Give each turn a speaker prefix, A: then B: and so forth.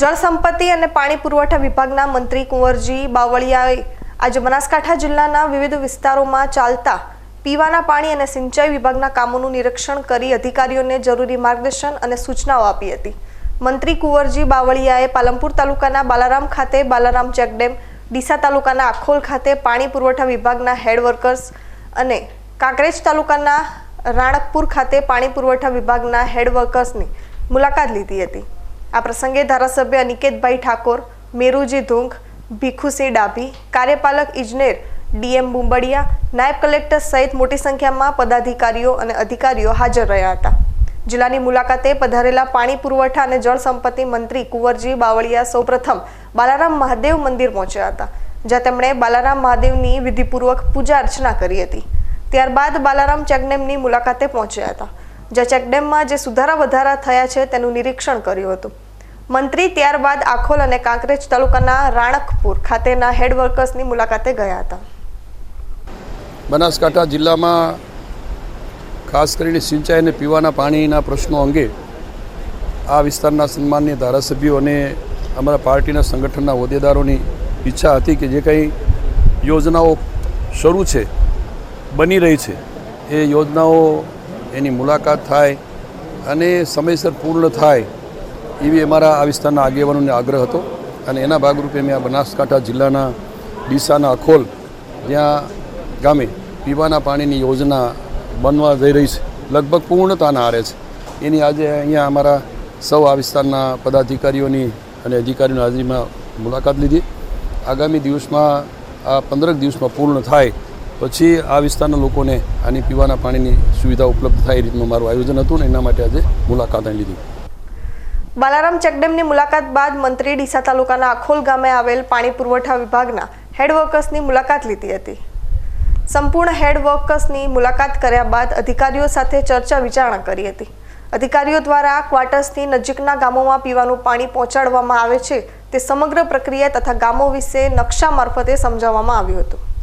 A: જળસંપત્તિ અને પાણી પુરવઠા વિભાગના મંત્રી કુંવરજી બાવળિયાએ આજે બનાસકાંઠા જિલ્લાના વિવિધ વિસ્તારોમાં ચાલતા પીવાના પાણી અને સિંચાઈ વિભાગના કામોનું નિરીક્ષણ કરી અધિકારીઓને જરૂરી માર્ગદર્શન અને સૂચનાઓ આપી હતી. મંત્રી કુંવરજી બાવળિયાએ પાલનપુર તાલુકાના બાલારામ ખાતે બાલારામ ચેકડેમ, ડીસા તાલુકાના આખોલ ખાતે પાણી પુરવઠા વિભાગના હેડ વર્કર્સ અને કાંકરેજ તાલુકાના રાણકપુર ખાતે પાણી પુરવઠા વિભાગના હેડ વર્કર્સની મુલાકાત લીધી હતી. આ પ્રસંગે ધારાસભ્ય અનિકેતભાઈ ઠાકોર, મેરુજી ધુંગ, ભીખુસિંહ ડાભી, કાર્યપાલક ઇજનેર ડીએમ બુંબડિયા, નાયબ કલેક્ટર સહિત મોટી સંખ્યામાં પદાધિકારીઓ અને અધિકારીઓ હાજર રહ્યા હતા. જિલ્લાની મુલાકાતે પધારેલા પાણી પુરવઠા અને જળ સંપત્તિ મંત્રી કુંવરજી બાવળિયા સૌપ્રથમ બાલારામ મહાદેવ મંદિર પહોંચ્યા હતા, જ્યાં તેમણે બાલારામ મહાદેવની વિધિપૂર્વક પૂજા અર્ચના કરી હતી. ત્યારબાદ બાલારામ ચેકડેમની મુલાકાતે પહોંચ્યા હતા, જ્યાં ચેકડેમમાં જે સુધારા વધારા થયા છે તેનું નિરીક્ષણ કર્યું હતું. મંત્રી ત્યારબાદ આખોલ અને કાંકરેજ તાલુકાના રાણકપુર ખાતેના હેડ વર્કર્સની મુલાકાતે ગયા હતા.
B: બનાસકાંઠા જિલ્લામાં ખાસ કરીને સિંચાઈ અને પીવાના પાણીના પ્રશ્નો અંગે આ વિસ્તારના સન્માનની ધારાસભ્યો અને અમારા પાર્ટીના સંગઠનના હોદ્દેદારોની ઈચ્છા હતી કે જે કંઈ યોજનાઓ શરૂ છે, બની રહી છે, એ યોજનાઓ એની મુલાકાત થાય અને સમયસર પૂર્ણ થાય એવી અમારા આ વિસ્તારના આગેવાનોને આગ્રહ હતો અને એના ભાગરૂપે મેં આ બનાસકાંઠા જિલ્લાના ડીસાના અખોલ, જ્યાં ગામે પીવાના પાણીની યોજના બનવા જઈ રહી છે. લગભગ પૂર્ણતાના આરે છે. એની આજે અહીંયા અમારા સૌ આ વિસ્તારના પદાધિકારીઓની અને અધિકારીઓની હાજરીમાં મુલાકાત લીધી. આગામી દિવસમાં, આ પંદરક દિવસમાં પૂર્ણ થાય, પછી આ વિસ્તારના લોકોને આની પીવાના પાણીની સુવિધા ઉપલબ્ધ થાય એ રીતનું મારું આયોજન હતું ને એના માટે આજે મુલાકાત લીધી.
A: બાલારામ ચેકડેમની મુલાકાત બાદ મંત્રી ડીસા તાલુકાના આખોલ ગામે આવેલ પાણી પુરવઠા વિભાગના હેડ વર્કર્સની મુલાકાત લીધી હતી. સંપૂર્ણ હેડ વર્કર્સની મુલાકાત કર્યા બાદ અધિકારીઓ સાથે ચર્ચા વિચારણા કરી હતી. અધિકારીઓ દ્વારા ક્વાર્ટર્સની નજીકના ગામોમાં પીવાનું પાણી પહોંચાડવામાં આવે છે તે સમગ્ર પ્રક્રિયા તથા ગામો વિશે નકશા મારફતે સમજાવવામાં આવ્યું હતું.